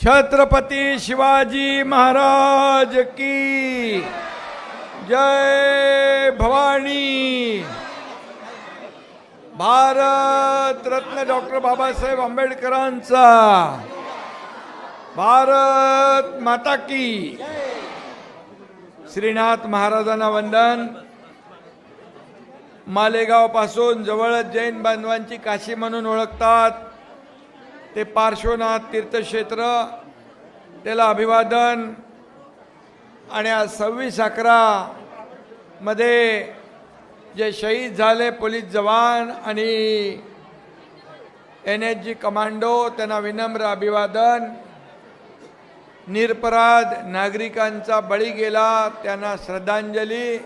छत्रपती शिवाजी महाराज की जय भवानी। भारत रत्न डॉक्टर बाबासाहेब आंबेडकरांचा। भारत माता की। श्रीनाथ महाराजांना वंदन. मालेगावपासून जवळच जैन बांधवांची काशी म्हणून ओळखतात. ते पार्श्वनाथ तीर्थक्षेत्र त्याला अभिवादन. आणि आज सव्वीस अकरा मध्ये जे शहीद झाले पोलीस जवान आणि एन एच जी कमांडो त्यांना विनम्र अभिवादन. निरपराध नागरिकांचा बळी गेला त्यांना श्रद्धांजली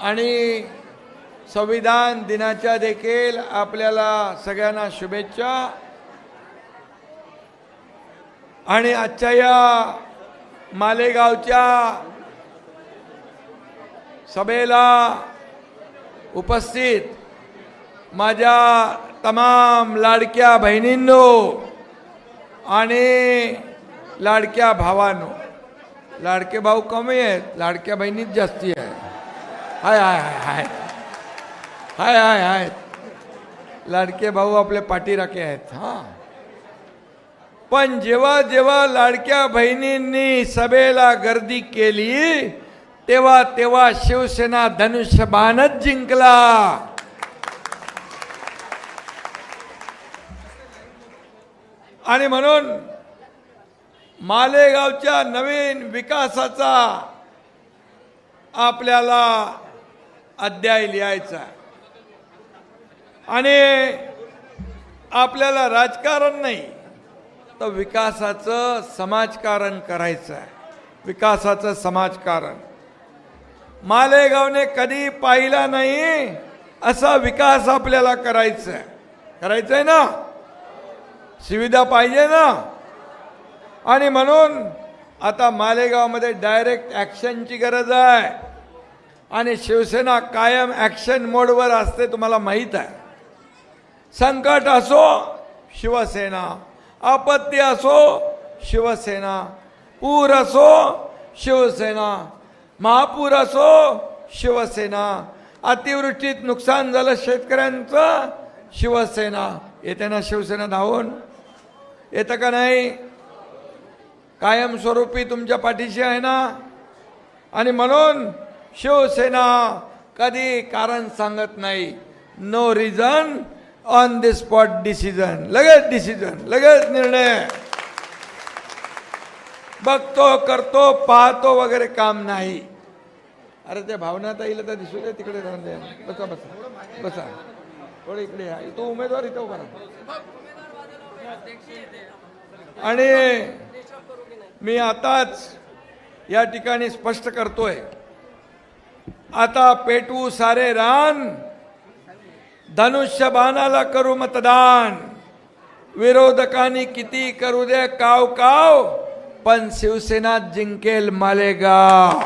आणि संविधान दिनाच्या देखील आपल्याला सगळ्यांना शुभेच्छा. आणि आजच्या या मालेगावच्या सभेला उपस्थित माझ्या तमाम लाडक्या बहिणींनो आणि लाडक्या भावानो लाडके भाऊ कमी आहेत लाडक्या बहिणीच जास्ती आहे. हाय हाय हाय हाय. हाय हाय हाय. लाडके भाऊ आपले पाठीराखे आहेत हां. पण जेव्हा जेव्हा लाडक्या बहिणींनी सभेला गर्दी केली तेव्हा तेव्हा शिवसेना धनुष्यबाणच जिंकला. आणि म्हणून मालेगावच्या नवीन विकासाचा आपल्याला अध्याय लिहायचा आणि आपल्याला राजकारण नाही तर विकासाचं समाजकारण करायचं आहे. विकासाचं समाजकारण. मालेगावने कधी पाहिला नाही असा विकास आपल्याला करायचा आहे. करायचं आहे ना? सुविधा पाहिजे ना? आणि म्हणून आता मालेगावमध्ये डायरेक्ट ॲक्शनची गरज आहे. आणि शिवसेना कायम ॲक्शन मोडवर असते तुम्हाला माहीत आहे. संकट असो शिवसेना. आपत्ती असो शिवसेना. पूर असो शिवसेना. महापूर असो शिवसेना. अतिवृष्टीत नुकसान झालं शेतकऱ्यांचं शिवसेना. येते ना शिवसेना धावून? येतं का नाही? कायमस्वरूपी तुमच्या पाठीशी आहे ना? आणि म्हणून शिवसेना कधी कारण सांगत नाही. No reason on the spot decision लगेच डिसिजन लगेच निर्णय. बघतो करतो पाहतो वगैरे काम नाही. अरे त्या भावना येईल तर दिसू दे तिकडे राहून द्या बसा बसा बसा. थोडं इकडे तो उमेदवार इथं उभा राहा. आणि मी आताच या ठिकाणी स्पष्ट करतोय. आता पेटवू सारे रान धनुष्य बाणाला करू मतदान. विरोधकांनी किती करू दे काव काव पण शिवसेना जिंकेल मालेगाव.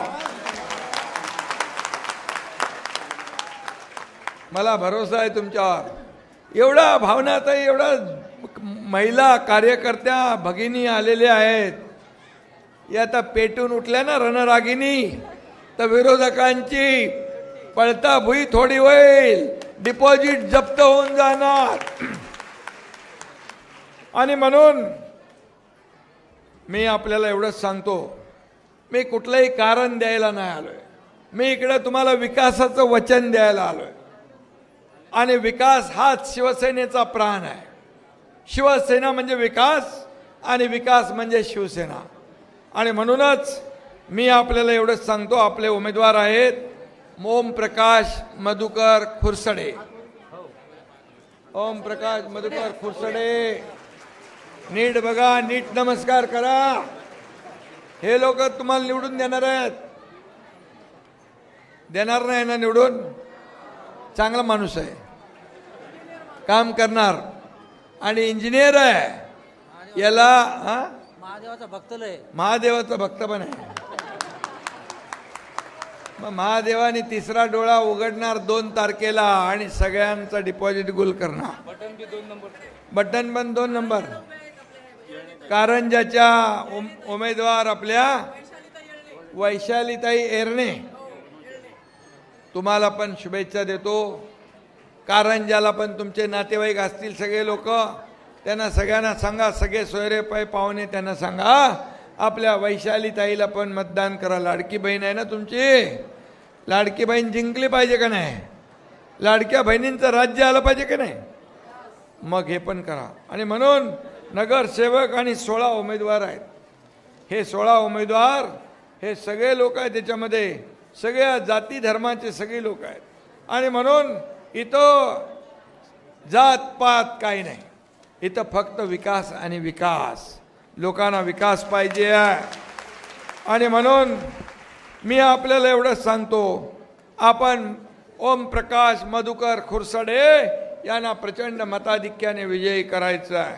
मला भरोसा आहे तुमच्यावर एवढा भावनाचा एवढा महिला कार्यकर्त्या भगिनी आलेल्या आहेत. या आता पेटून उठल्या ना रणरागिनी तर विरोधकांची पळता भुई थोडी होईल. डिपॉझिट जप्त होऊन जाणार. आणि म्हणून मी आपल्याला एवढंच सांगतो मी कुठलंही कारण द्यायला नाही आलोय. मी इकडे तुम्हाला विकासाचं वचन द्यायला आलोय. आणि विकास हाच शिवसेनेचा प्राण आहे. शिवसेना म्हणजे विकास आणि विकास म्हणजे शिवसेना. आणि म्हणूनच मी आपल्याला एवढंच सांगतो आपले उमेदवार आहेत ओम प्रकाश मधुकर खुरसडे. ओम प्रकाश मधुकर खुरसडे. नीट बघा नीट नमस्कार करा. हे लोक तुम्हाला निवडून देणार आहेत. देणार नाही ना निवडून? चांगला माणूस आहे. काम करणार. आणि इंजिनियर आहे. याला हा? महादेवाचा भक्त लय. महादेवाचा भक्त पण आहे. मग महादेवाने तिसरा डोळा उघडणार दोन तारखेला आणि सगळ्यांचा डिपॉझिट गुल करणार. बटन पण दोन नंबर कारंजाच्या उम- उमेदवार आपल्या वैशालीताई एरणे. तुम्हाला पण शुभेच्छा देतो. कारंजाला पण तुमचे नातेवाईक असतील सगळे लोक त्यांना सगळ्यांना सांगा सगळे सोयरे पै पाहुणे त्यांना सांगा आपल्या वैशाली ताईला पण मतदान करा. लाडकी बहीण आहे ना तुमची? लाडकी बहीण जिंकली पाहिजे का नाही? लाडक्या बहिणींचं राज्य आलं पाहिजे का नाही? मग हे पण करा. आणि म्हणून नगरसेवक आणि सोळा उमेदवार आहेत. हे सोळा उमेदवार हे सगळे लोक आहेत त्याच्यामध्ये. सगळ्या जाती धर्माचे सगळे लोक आहेत. आणि म्हणून इथं जात पात काही नाही. इथं फक्त विकास आणि विकास. लोकांना विकास पाहिजे आहे. आणि म्हणून मी आपल्याला एवढंच सांगतो आपण ओम प्रकाश मधुकर खुरसडे यांना प्रचंड मताधिक्याने विजयी करायचं आहे.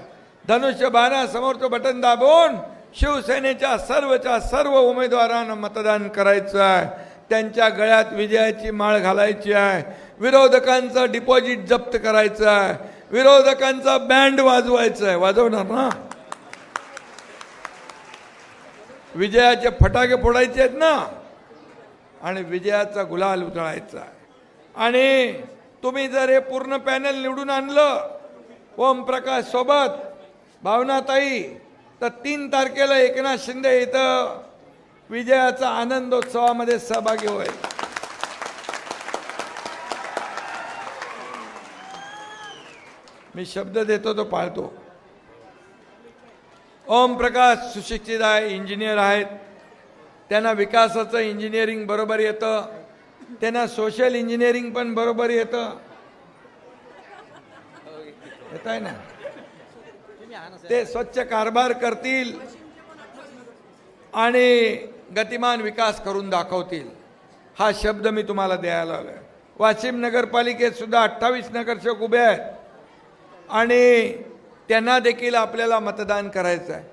धनुष्यबाणा समोरचं बटन दाबून शिवसेनेच्या सर्वच्या सर्व उमेदवारांना मतदान करायचं आहे. त्यांच्या गळ्यात विजयाची माळ घालायची आहे. विरोधकांचं डिपॉझिट जप्त करायचं आहे. विरोधकांचा बँड वाजवायचा आहे वाजवणार ना? विजयाचे फटाके फोडायचे आहेत ना? आणि विजयाचा गुलाल उधळायचा आहे. आणि तुम्ही जर हे पूर्ण पॅनल निवडून आणलं ओम प्रकाश सोबत भावनाताई तर तीन तारखेला एकनाथ शिंदे इथं विजयाचा आनंदोत्सवामध्ये सहभागी होईल. मी शब्द देतो तो पाळतो. ओम प्रकाश सुशिक्षित आहे इंजिनियर आहेत. त्यांना विकासाचं इंजिनिअरिंग बरोबर येतं. त्यांना सोशल इंजिनिअरिंग पण बरोबर येतं. येत आहे ना? ते स्वच्छ कारभार करतील आणि गतिमान विकास करून दाखवतील. हा शब्द मी तुम्हाला द्यायला आलोय. वाशिम नगरपालिकेत सुद्धा अठ्ठावीस नगरसेवक उभे आहेत. आणि त्यांना देखील आपल्याला मतदान करायचं आहे.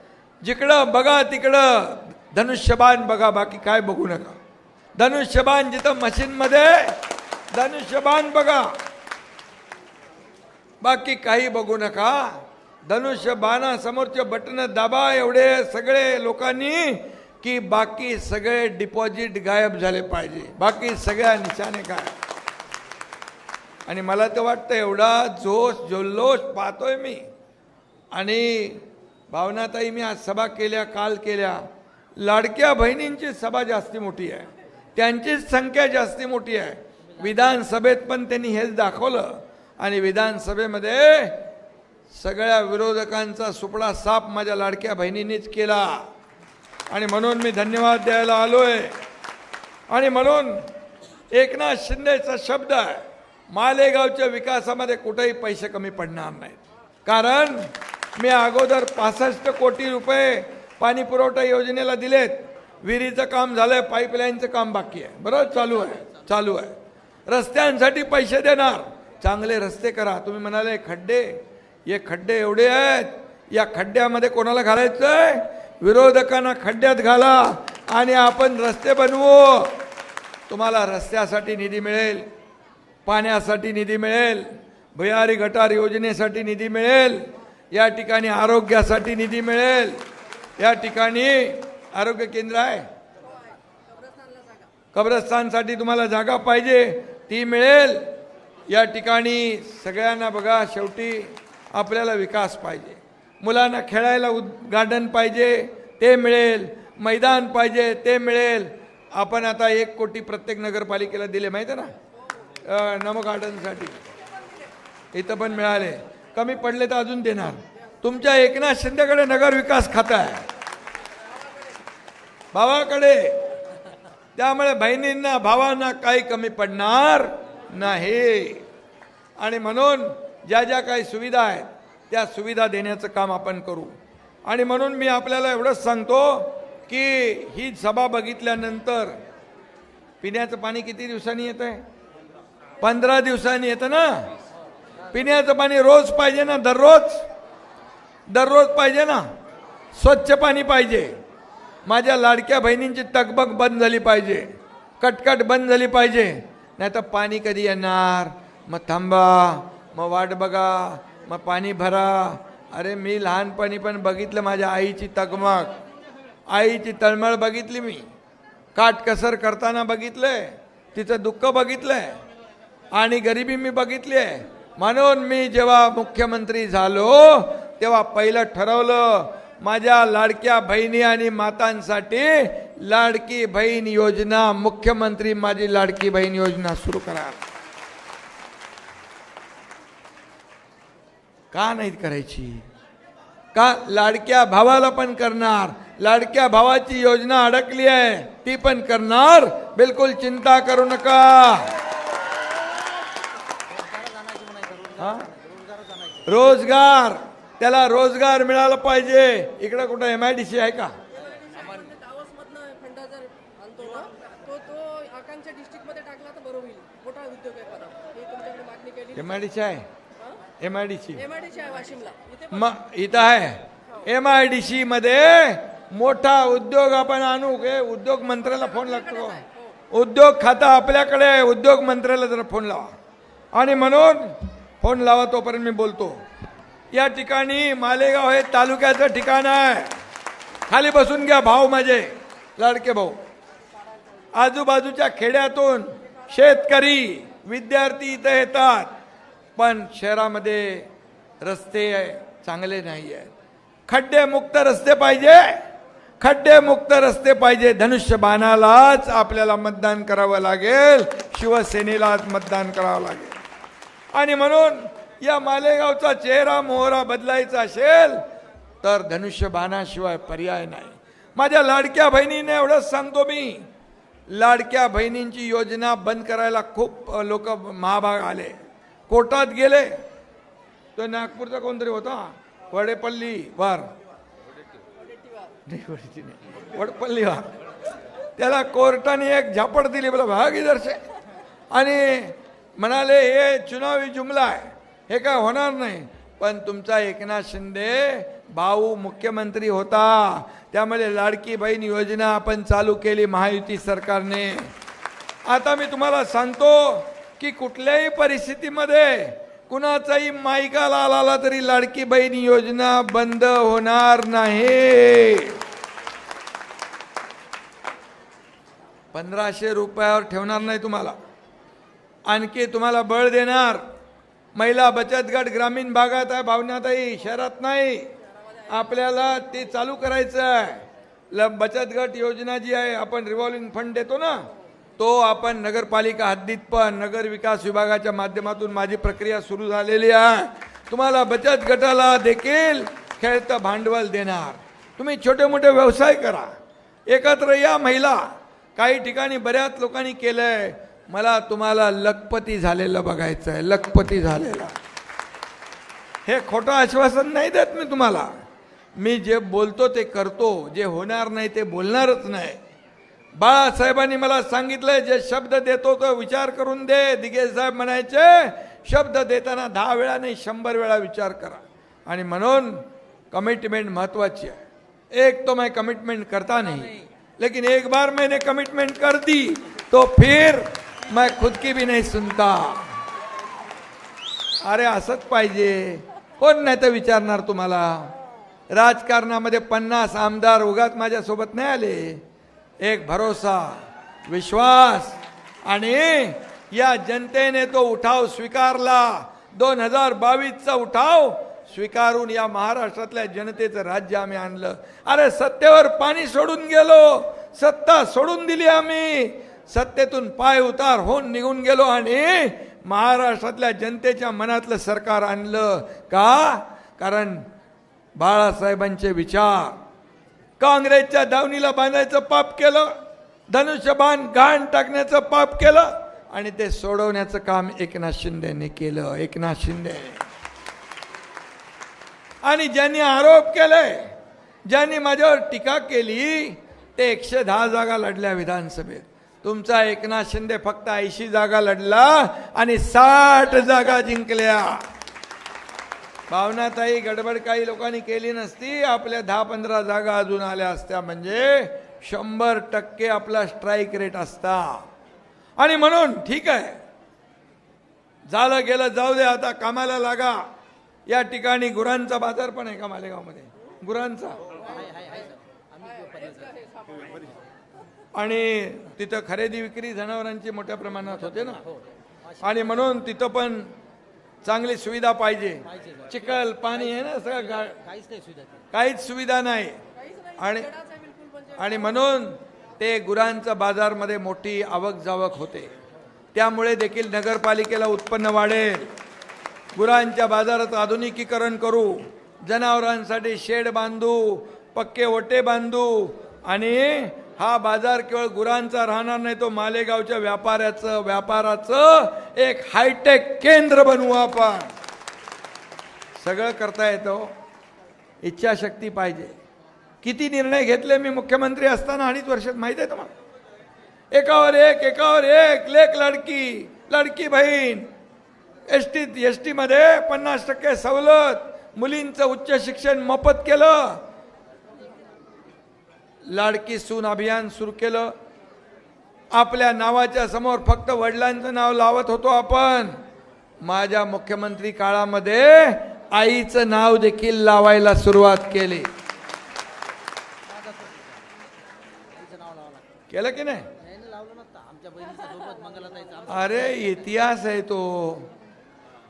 जिकडं बघा तिकडं धनुष्यबान बघा बाकी काय बघू नका. धनुष्यबान जिथं मशीनमध्ये धनुष्यबान बघा. बाकी काही बघू नका. धनुष्यबाणासमोरचे बटन दाबा एवढे सगळे लोकांनी की बाकी सगळे डिपॉझिट गायब झाले पाहिजे. बाकी सगळ्या निशाने काय? आणि मला तर वाटतं एवढा जोश जल्लोष पाहतोय मी. आणि भावनाताई मी आज सभा केल्या काल केल्या. लाडक्या बहिणींची सभा जास्ती मोठी आहे. त्यांचीच संख्या जास्ती मोठी आहे. विधानसभेत पण त्यांनी हेच दाखवलं. आणि विधानसभेमध्ये सगळ्या विरोधकांचा सुपडा साप माझ्या लाडक्या बहिणींनीच केला. आणि म्हणून मी धन्यवाद द्यायला आलोय. आणि म्हणून एकनाथ शिंदेचा शब्द आहे मालेगावच्या विकासामध्ये कुठेही पैसे कमी पडणार नाहीत. कारण मी अगोदर पासष्ट कोटी रुपये पाणी पुरवठा योजनेला दिलेत. विहिरीचं काम झालंय पाईपलाईनचं काम बाकी आहे. बरोबर चालू आहे. चालू आहे. रस्त्यांसाठी पैसे देणार. चांगले रस्ते करा. तुम्ही म्हणाले खड्डे. हे खड्डे एवढे आहेत. या खड्ड्यामध्ये कोणाला घालायचं आहे विरोधकांना खड्ड्यात घाला आणि आपण रस्ते बनवू. तुम्हाला रस्त्यासाठी निधी मिळेल. पाण्यासाठी निधी मिळेल भुयारी गटार योजनेसाठी निधी मिळेल या ठिकाणी आरोग्यासाठी निधी मिळेल या ठिकाणी आरोग्य केंद्र आहे. कब्रस्तानसाठी तुम्हाला जागा पाहिजे ती मिळेल. या ठिकाणी सगळ्यांना बघा शेवटी आपल्याला विकास पाहिजे. मुलांना खेळायला उद गार्डन पाहिजे ते मिळेल. मैदान पाहिजे ते मिळेल. आपण आता एक कोटी प्रत्येक नगरपालिकेला दिले माहिती आहे ना? नमो गार्डनसाठी इथं पण मिळाले. कमी पडले तर अजून देणार. तुमच्या एकनाथ शिंदेकडे नगर विकास खातं आहे. भावाकडे. त्यामुळे बहिणींना भावांना काही कमी पडणार नाही. आणि म्हणून ज्या ज्या काही सुविधा आहेत त्या सुविधा देण्याचं काम आपण करू. आणि म्हणून मी आपल्याला एवढंच सांगतो की ही सभा बघितल्यानंतर पिण्याचं पाणी किती दिवसांनी येत आहे पंधरा दिवसांनी येतं ना? पिण्याचं पाणी रोज पाहिजे ना दररोज? दररोज पाहिजे ना? स्वच्छ पाणी पाहिजे. माझ्या लाडक्या बहिणींची तकबक बंद झाली पाहिजे. कटकट बंद झाली पाहिजे. नाही तर पाणी कधी येणार? मग थांबा मग वाट बघा मग पाणी भरा. अरे मी लहानपणी पण बघितलं माझ्या आईची तकमक. आईची तळमळ बघितली मी. काटकसर करताना बघितलंय. तिचं दुःख बघितलंय. आणि गरिबी मी बघितली आहे. म्हणून मी जेव्हा मुख्यमंत्री झालो तेव्हा पहिलं ठरवलं माझ्या लाडक्या बहिणी आणि मातांसाठी लाडकी बहीण योजना मुख्यमंत्री माझी लाडकी बहीण योजना सुरू करा. का नाही करायची? का लाडक्या भावाला पण करणार? लाडक्या भावाची योजना अडकली आहे ती पण करणार? बिलकुल चिंता करू नका. हा? रोजगार. त्याला रोजगार मिळाला पाहिजे. इकडे कुठं एम आय डी सी आहे का? एम आय डी सी आहे एम आय डी सी इथे आहे. एम आय डी सी मध्ये मोठा उद्योग आपण आणू. के उद्योग मंत्र्याला फोन लागतो. उद्योग खाता आपल्याकडे. उद्योग मंत्र्याला जरा फोन लावा. आणि म्हणून फोन लावा तोपर्यंत मी बोलतो. या ठिकाणी मालेगाव हे तालुक्याचं ठिकाण आहे. खाली बसून घ्या भाऊ माझे लाडके भाऊ. आजूबाजूच्या खेड्यातून शेतकरी विद्यार्थी इथं येतात. पण शहरामध्ये रस्ते चांगले नाही आहेत. खड्डेमुक्त रस्ते पाहिजे. खड्डेमुक्त रस्ते पाहिजे. धनुष्यबाणालाच आपल्याला मतदान करावं लागेल. शिवसेनेलाच मतदान करावं लागेल. आणि म्हणून या मालेगावचा चेहरा मोहरा बदलायचा असेल तर धनुष्यबाणाशिवाय पर्याय नाही. माझ्या लाडक्या बहिणीने एवढंच सांगतो मी. लाडक्या बहिणींची योजना बंद करायला खूप लोक महाभाग आले. कोर्टात गेले. तो नागपूरचा कोणतरी होता? वडेपल्ली वार. वडपल्ली वार. त्याला कोर्टाने एक झापड दिली बोला भागीदर्शे आणि म्हणाले हे चुनावी जुमला आहे. हे काय होणार नाही. पण तुमचा एकनाथ शिंदे भाऊ मुख्यमंत्री होता. त्यामुळे लाडकी बहीण योजना आपण चालू केली महायुती सरकारने. आता मी तुम्हाला सांगतो की कुठल्याही परिस्थितीमध्ये कुणाचाही मायकाला आला तरी लाडकी बहीण योजना बंद होणार नाही. पंधराशे रुपयावर ठेवणार नाही तुम्हाला. आणखी तुम्हाला बळ देणार. महिला बचत गट ग्रामीण भागात आहे भावनाताई शहरात नाही. आपल्याला ते चालू करायचं आहे ल बचत गट योजना जी आहे आपण रिव्हॉल्विंग फंड देतो ना तो आपण नगरपालिका हद्दीत पण नगर विकास विभागाच्या माध्यमातून माझी प्रक्रिया सुरू झालेली आहे. तुम्हाला बचत गटाला देखील खेळतं भांडवल देणार. तुम्ही छोटे मोठे व्यवसाय करा. एकत्र या महिला. काही ठिकाणी बऱ्याच लोकांनी केलं आहे मला तुम्हाला लखपती झालेलं बघायचं आहे लखपती झालेला. हे खोटं आश्वासन नाही देत मी तुम्हाला. मी जे बोलतो ते करतो जे होणार नाही ते बोलणारच नाही. बाळासाहेबांनी मला सांगितलंय जे शब्द देतो तो विचार करून दे. दिघे साहेब म्हणायचे शब्द देताना दहा वेळा नाही शंभर वेळा विचार करा. आणि म्हणून कमिटमेंट महत्वाची है एक तो मैं कमिटमेंट करता नहीं. लेकिन एक बार मैंने कमिटमेंट कर दी तो फिर मैं खुद की भी नहीं सुनता। अरे असंच पाहिजे। कोण नाही तर विचारणार तुम्हाला? राजकारणामध्ये पन्नास आमदार उगात माझ्यासोबत नाही आले. एक भरोसा विश्वास आणि या जनतेने तो उठाव स्वीकारला. दोन हजार बावीसचा उठाव स्वीकारून या महाराष्ट्रातल्या जनतेचं राज्य आम्ही आणलं. अरे सत्तेवर पाणी सोडून गेलो. सत्ता सोडून दिली आम्ही. सत्तेतून पाय उतार होऊन निघून गेलो आणि महाराष्ट्रातल्या जनतेच्या मनातलं सरकार आणलं. का? कारण बाळासाहेबांचे विचार. काँग्रेसच्या दावणीला बांधायचं पाप केलं. धनुष्यबाण घाण टाकण्याचं पाप केलं. आणि ते सोडवण्याचं काम एकनाथ शिंदेने केलं. एकनाथ शिंदे. आणि ज्यांनी आरोप केले ज्यांनी माझ्यावर टीका केली ते एकशे दहा जागा लढल्या विधानसभेत. तुमचा एकनाथ शिंदे फक्त ऐंशी जागा लढला आणि साठ जागा जिंकल्या. भावनाताई गडबड काही लोकांनी केली नसती. आपल्या दहा पंधरा जागा अजून आल्या असत्या. म्हणजे शंभर टक्के आपला स्ट्राईक रेट असता. आणि म्हणून ठीक आहे. झालं गेलं जाऊ दे आता कामाला लागा. या ठिकाणी गुरांचा बाजार पण आहे का मालेगावमध्ये? गुरांचा? आणि तिथं खरेदी विक्री जनावरांची मोठ्या प्रमाणात होते ना. आणि म्हणून तिथं पण चांगली सुविधा पाहिजे. चिखल पाणी आहे ना सगळं गा- काहीच नाही सुविधा ती. काहीच सुविधा नाही. आणि आणि म्हणून ते गुरांचं बाजारमध्ये मोठी आवक जावक होते. त्यामुळे देखील नगरपालिकेला उत्पन्न वाढेल. गुरांच्या बाजारात आधुनिकीकरण करू. जनावरांसाठी शेड बांधू पक्के ओटे बांधू आणि हा बाजार केवळ गुरांचा राहणार नाही तो मालेगावच्या व्यापाऱ्याचं व्यापाराचं एक हायटेक केंद्र बनवू आपण. सगळं करता येतो. इच्छाशक्ती पाहिजे. किती निर्णय घेतले मी मुख्यमंत्री असताना अडीच वर्षात माहिती आहे तुम्हाला? एकावर एक एकावर एक लेख लडकी लडकी बहीण. एस टी एस टीमध्ये पन्नास टक्के सवलत मुलींचं उच्च शिक्षण मोफत केलं. लाडकी सून अभियान सुरू केलं. आपल्या नावाच्या समोर फक्त वडिलांचं नाव लावत होतो आपण. माझ्या मुख्यमंत्री काळामध्ये आईचं नाव देखील लावायला सुरुवात केली. केलं की नाही? अरे इतिहास आहे तो.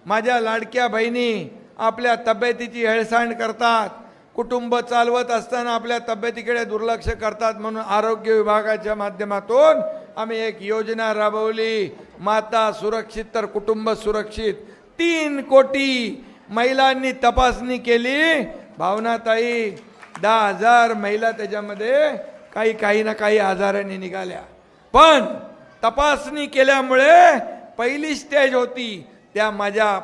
माझ्या लाडक्या बहिणी आपल्या तब्येतीची हेळसांड करतात. कुटुंब चालवत असताना आपल्या तब्येतीकडे दुर्लक्ष करतात म्हणून आरोग्य विभागाच्या माध्यमातून आम्ही एक योजना राबवली. माता सुरक्षित तर कुटुंब सुरक्षित. तीन कोटी महिलांनी तपासणी केली. भावनाताई दहा हजार महिला त्याच्यामध्ये काही काही ना काही आजाराने निघाल्या. पण तपासणी केल्यामुळे पहिली स्टेज होती. त्या माझ्या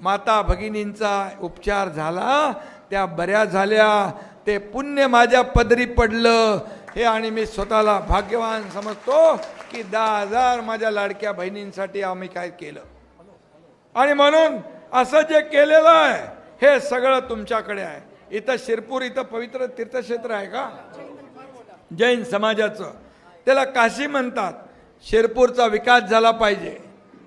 माता भगिनींचा उपचार झाला. त्या बऱ्या झाल्या. ते पुण्य माझ्या पदरी पडलं. हे आणि मी स्वतःला भाग्यवान समजतो की दहा हजार माझ्या लाडक्या बहिणींसाठी आम्ही काय केलं. आणि म्हणून असं जे केलेलं आहे हे सगळं तुमच्याकडे आहे. इथं शिरपूर इथं पवित्र तीर्थक्षेत्र आहे का? जैन समाजाचं. त्याला काशी म्हणतात. शिरपूरचा विकास झाला पाहिजे.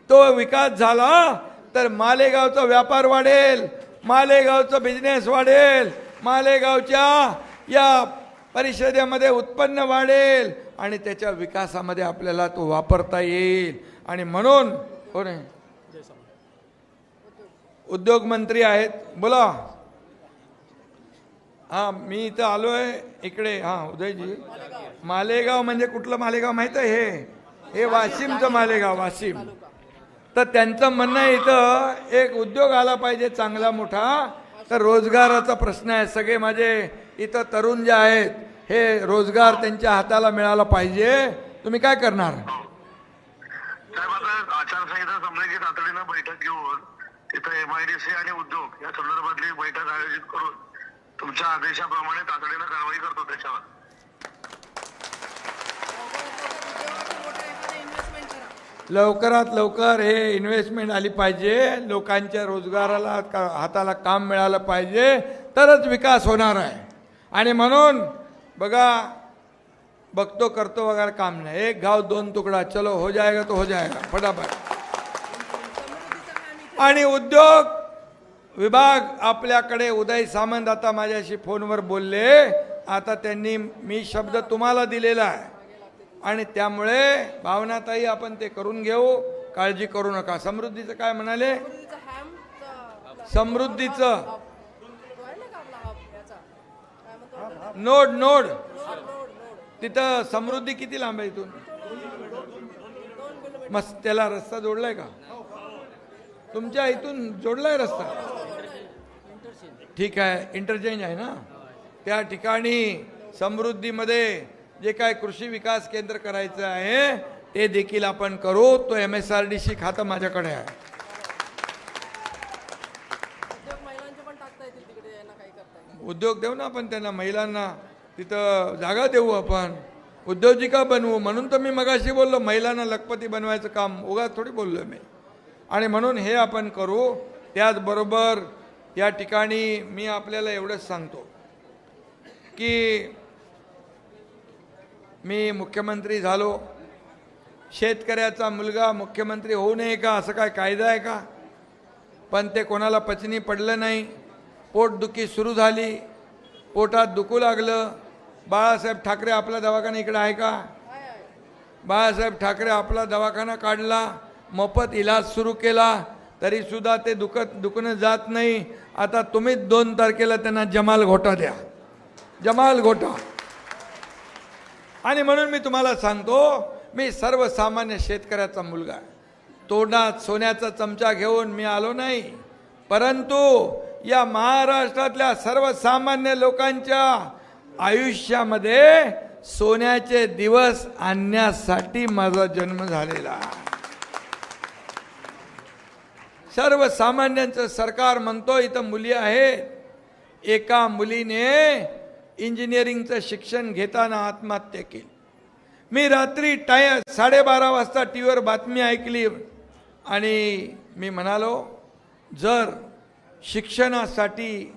तो विकास झाला तर मालेगावचा व्यापार वाढेल. मालेगावचं बिझनेस वाढेल. मालेगावच्या या परिषदेमध्ये उत्पन्न वाढेल आणि त्याच्या विकासामध्ये आपल्याला तो वापरता येईल. आणि म्हणून हो नाही उद्योगमंत्री आहेत. बोला. हा मी इथं आलोय. इकडे हा उदयजी. मालेगाव म्हणजे कुठलं मालेगाव माहीत आहे? हे हे वाशिमचं मालेगाव वाशिम. तर त्यांचं म्हणणं आहे इथं एक उद्योग आला पाहिजे चांगला मोठा तर रोजगाराचा प्रश्न आहे. सगळे माझे इथं तरुण जे आहेत हे रोजगार त्यांच्या हाताला मिळाला पाहिजे. तुम्ही काय करणार? साहेब आता आचारसंहिता संबंधी तातडीनं बैठक घेऊन तिथं एमआयडीसी आणि उद्योग या संदर्भातली बैठक आयोजित करून तुमच्या आदेशाप्रमाणे तातडीनं कारवाई करतो त्याच्यावर इन्व्हेस्टमेंट करा लवकरात लवकर हे इन्व्हेस्टमेंट आली पाहिजे. लोकांच्या रोजगाराला का- हाताला काम मिळालं पाहिजे. तरच विकास होणार आहे. आणि म्हणून बघा बघतो करतो वगैरे काम नाही. एक गाव दोन तुकडा. चलो हो जाएगा तो हो जाएगा. फटाफट. आणि उद्योग विभाग आपल्याकडे उदय सामंत आता माझ्याशी फोनवर बोलले. आता त्यांनी मी शब्द तुम्हाला दिलेला आहे. आणि त्यामुळे भावनाताई आपण ते करून घेऊ. काळजी करू नका. समृद्धीचं काय म्हणाले? समृद्धीचं? Node node. तिथं समृद्धी किती लांब आहे इथून? मस्त त्याला रस्ता जोडलाय का? तुमच्या इथून जोडलाय रस्ता. ठीक आहे इंटरचेंज आहे ना? त्या ठिकाणी समृद्धीमध्ये जे काय कृषी विकास केंद्र करायचं आहे ते देखील आपण करू. तो M S R D C खातं माझ्याकडे आहे. उद्योग देऊ ना आपण त्यांना महिलांना. तिथं जागा देऊ आपण. उद्योजिका बनवू. म्हणून तर मी मगाशी बोललो महिलांना लखपती बनवायचं काम. उगा थोडी बोललो मी. आणि म्हणून हे आपण करू. त्याचबरोबर या ठिकाणी मी आपल्याला एवढंच सांगतो की मी मुख्यमंत्री झालो. शेतकऱ्याचा मुलगा मुख्यमंत्री होऊ नये का? असं काय कायदा आहे का? पण ते कोणाला पचनी पडलं नाही. पोटदुखी सुरू झाली. पोटात दुखू लागलं. बाळासाहेब ठाकरे आपला दवाखाना इकडे आहे का? बाळासाहेब ठाकरे आपला दवाखाना काढला. मोफत इलाज सुरू केला. तरीसुद्धा ते दुखत दुखणं जात नाही. आता तुम्हीच दोन तारखेला त्यांना जमाल घोटा द्या. जमाल घोटा. आणि म्हणून मी तुम्हाला सांगतो मी सर्वसामान्य शेतकऱ्याचा मुलगा आहे. तोंडात सोन्याचा चमचा घेऊन मी आलो नाही. परंतु या महाराष्ट्रातल्या सर्वसामान्य लोकांच्या आयुष्यामध्ये सोन्याचे दिवस आणण्यासाठी माझा जन्म झालेला सर्वसामान्यांचं सरकार म्हणतो इथं मुली आहेत. एका मुलीने इंजिनिअरिंगचं शिक्षण घेताना आत्महत्या केली. मी रात्री टाय साडेबारा वाजता टी व्हीवर बातमी ऐकली आणि मी म्हणालो जर शिक्षणासाठी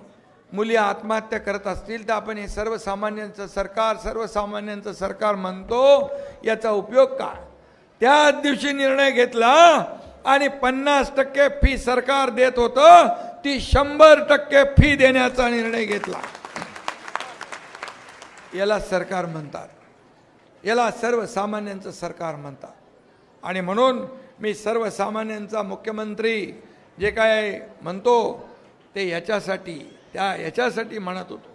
मुली आत्महत्या करत असतील तर आपण हे सर्वसामान्यांचं सरकार सर्वसामान्यांचं सरकार म्हणतो याचा उपयोग काय? त्याच दिवशी निर्णय घेतला आणि पन्नास टक्के फी सरकार देत होतं ती शंभर टक्के फी देण्याचा निर्णय घेतला. याला सरकार म्हणतात. याला सर्वसामान्यांचं सरकार म्हणतात. आणि म्हणून मी सर्वसामान्यांचा मुख्यमंत्री जे काय म्हणतो ते याच्यासाठी त्या याच्यासाठी म्हणत होतो.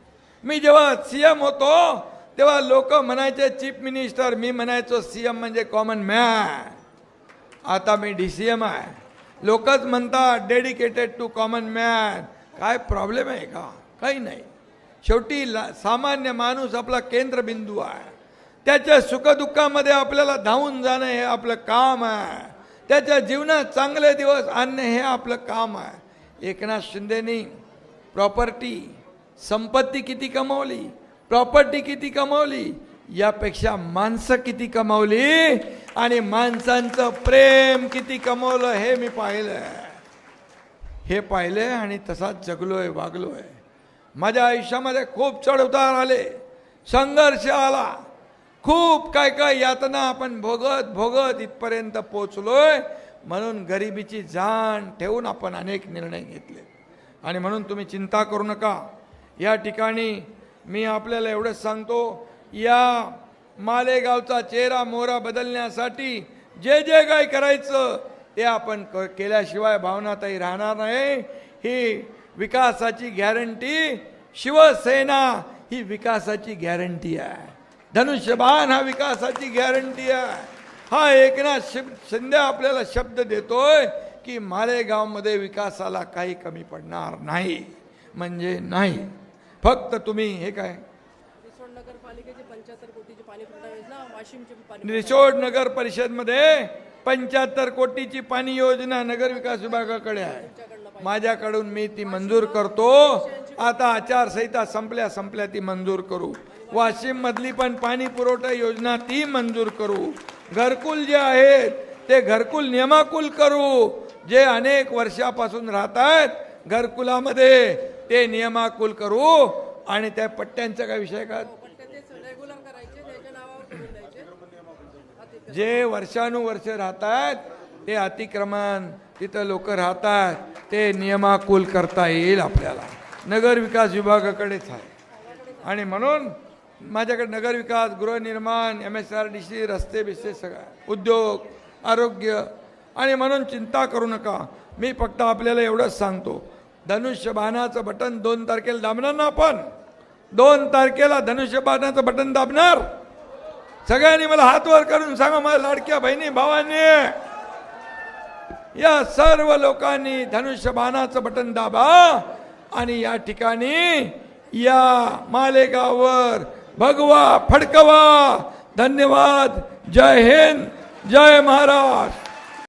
मी जेव्हा सी एम होतो तेव्हा लोक म्हणायचे चीफ मिनिस्टर मी म्हणायचो सी एम म्हणजे कॉमन मॅन आता मी डी सी एम आहे. लोकच म्हणतात डेडिकेटेड टू कॉमन मॅन काय प्रॉब्लेम आहे का? काही नाही. शेवटी ला सामान्य माणूस आपला केंद्रबिंदू आहे. त्याच्या सुखदुःखामध्ये आपल्याला धावून जाणं हे आपलं काम आहे. त्याच्या जीवनात चांगले दिवस आणणे हे आपलं काम आहे. एकनाथ शिंदेनी प्रॉपर्टी संपत्ती किती कमावली? प्रॉपर्टी किती कमावली? यापेक्षा माणसं किती कमावली? आणि माणसांचं प्रेम किती कमावलं हे मी पाहिलं हे पाहिलं आणि तसाच जगलोय वागलोय. माझ्या आयुष्यामध्ये खूप चढउतार आले. संघर्ष आला. खूप काय काय यातना आपण भोगत भोगत इथपर्यंत पोचलोय. म्हणून गरिबीची जाण ठेवून आपण अनेक निर्णय घेतले. आणि म्हणून तुम्ही चिंता करू नका. या ठिकाणी मी आपल्याला एवढंच सांगतो या मालेगावचा चेहरा मोहरा बदलण्यासाठी जे जे काय करायचं ते आपण क केल्याशिवाय भावनाताई राहणार नाही. ही विकासाची गॅरंटी शिवसेना ही विकासाची गॅरंटी आहे. धनुष्यबाण हा विकासाची गॅरंटी आहे. हा एकनाथ शिव शिंदे आपल्याला शब्द देतोय की मालेगावमध्ये विकासाला काही कमी पडणार नाही. म्हणजे नाही. फक्त तुम्ही हे काय? रिसोड नगर परिषदमध्ये पंच्याहत्तर कोटीची पाणी योजना नगर विकास विभागाकडे आहे. माझ्याकडून मी ती मंजूर करतो. आता आचारसंहिता संपल्या संपल्या ती मंजूर करू. वाशिम मधली पण पाणी पुरवठा योजना ती मंजूर करू. घरकुल जे आहेत ते घरकुल नियमाकुल करू. जे अनेक वर्षापासून राहत आहेत घरकुलामध्ये ते नियमाकुल करू. आणि त्या पट्ट्यांचा काय विषय का? जे वर्षानुवर्ष राहतात ते अतिक्रमण तिथं लोक राहतात ते नियमाकुल करता येईल आपल्याला. नगर विकास विभागाकडेच आहे. आणि म्हणून माझ्याकडे नगर विकास गृहनिर्माण M S R D C रस्ते बिस्ते सगळं उद्योग आरोग्य आणि म्हणून चिंता करू नका. मी फक्त आपल्याला एवढंच सांगतो. धनुष्यबाणाचं बटन दोन तारखेला दाबणार ना आपण? दोन तारखेला धनुष्यबाणाचं बटन दाबणार? सगळ्यांनी मला हात वर करून सांगा माझ्या लाडक्या बहिणी भावांनी. या सर्व लोकांनी धनुष्यबाणाचं बटन दाबा आणि या ठिकाणी या मालेगाववर भगवा फडकवा. धन्यवाद. जय हिंद. जय महाराष्ट्र.